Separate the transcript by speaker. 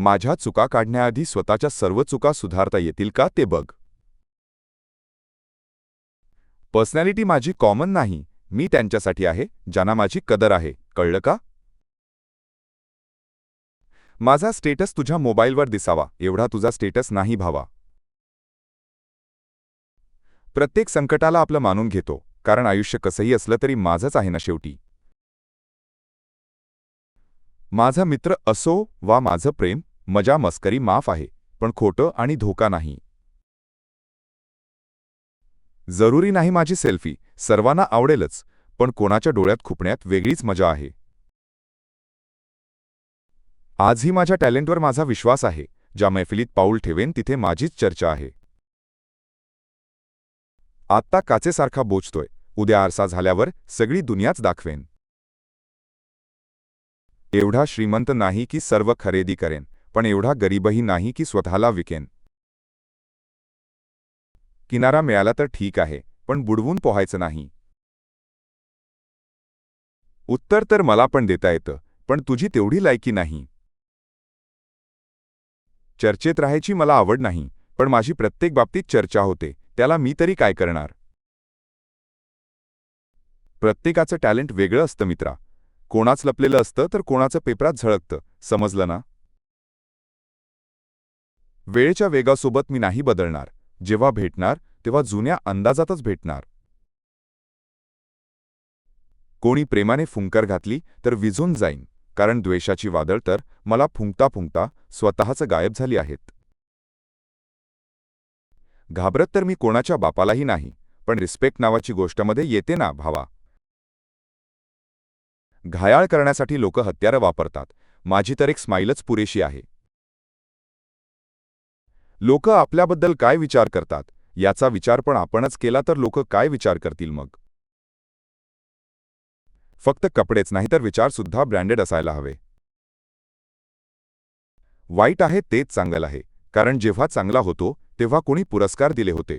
Speaker 1: माझ्या चुका काढण्याआधी स्वतःच्या सर्व चुका सुधारता येतील का ते बघ. पर्सनॅलिटी माझी कॉमन नाही मी त्यांच्यासाठी आहे ज्यांना माझी कदर आहे कळलं का? माझा स्टेटस तुझ्या मोबाईलवर दिसावा एवढा तुझा स्टेटस नाही भावा. प्रत्येक संकटाला आपलं मानून घेतो कारण आयुष्य कसंही असलं तरी माझंच आहे ना शेवटी. माझा मित्र असो वा माझं प्रेम मजा मस्करी माफ आहे पण खोटं आणि धोका नाही. जरुरी नाही माझी सेल्फी सर्वांना आवडेलच पण कोणाच्या डोळ्यात खुपण्यात वेगळीच मजा आहे. आजही माझ्या टॅलेंटवर माझा विश्वास आहे ज्या मैफिलीत पाऊल ठेवेन तिथे माझीच चर्चा आहे. आत्ता काचेसारखा बोचतोय उद्या आरसा झाल्यावर सगळी दुनियाच दाखवेन. एवढा श्रीमंत नाही की सर्व खरेदी करेन पण एवढा गरीबही नाही की स्वतःला विकेन. किनारा मिळाला तर ठीक आहे पण बुडवून पोहायचं नाही. उत्तर तर मला पण देता येतं पण तुझी तेवढी लायकी नाही. चर्चेत राहायची मला आवड नाही पण माझी प्रत्येक बाबतीत चर्चा होते त्याला मी तरी काय करणार? प्रत्येकाचं टॅलेंट वेगळं असतं मित्रा. कोणाच लपलेलं असतं तर कोणाचं पेपरात झळकतं समजलं ना? वेळेच्या वेगासोबत मी नाही बदलणार. जेव्हा भेटणार तेव्हा जुन्या अंदाजातच भेटणार. कोणी प्रेमाने फुंकर घातली तर विझून जाईन. कारण द्वेषाची वादळ तर मला फुंकता फुंकता स्वतःच गायब झाली आहेत. घाबरत तर मी कोणाच्या बापालाही नाही पण रिस्पेक्ट नावाची गोष्टमध्ये येते ना भावा. घायाळ करण्यासाठी लोक हत्यारं वापरतात. माझी तर एक स्माईलच पुरेशी आहे. लोक आपल्याबद्दल काय विचार करतात? याचा विचार पण आपणच केला तर लोक काय विचार करतील मग? फक्त कपडेच नाही तर विचारसुद्धा ब्रँडेड असायला हवे. वाईट आहे तेच चांगलं आहे. कारण जेव्हा चांगला होतो तेव्हा कोणी पुरस्कार दिले होते.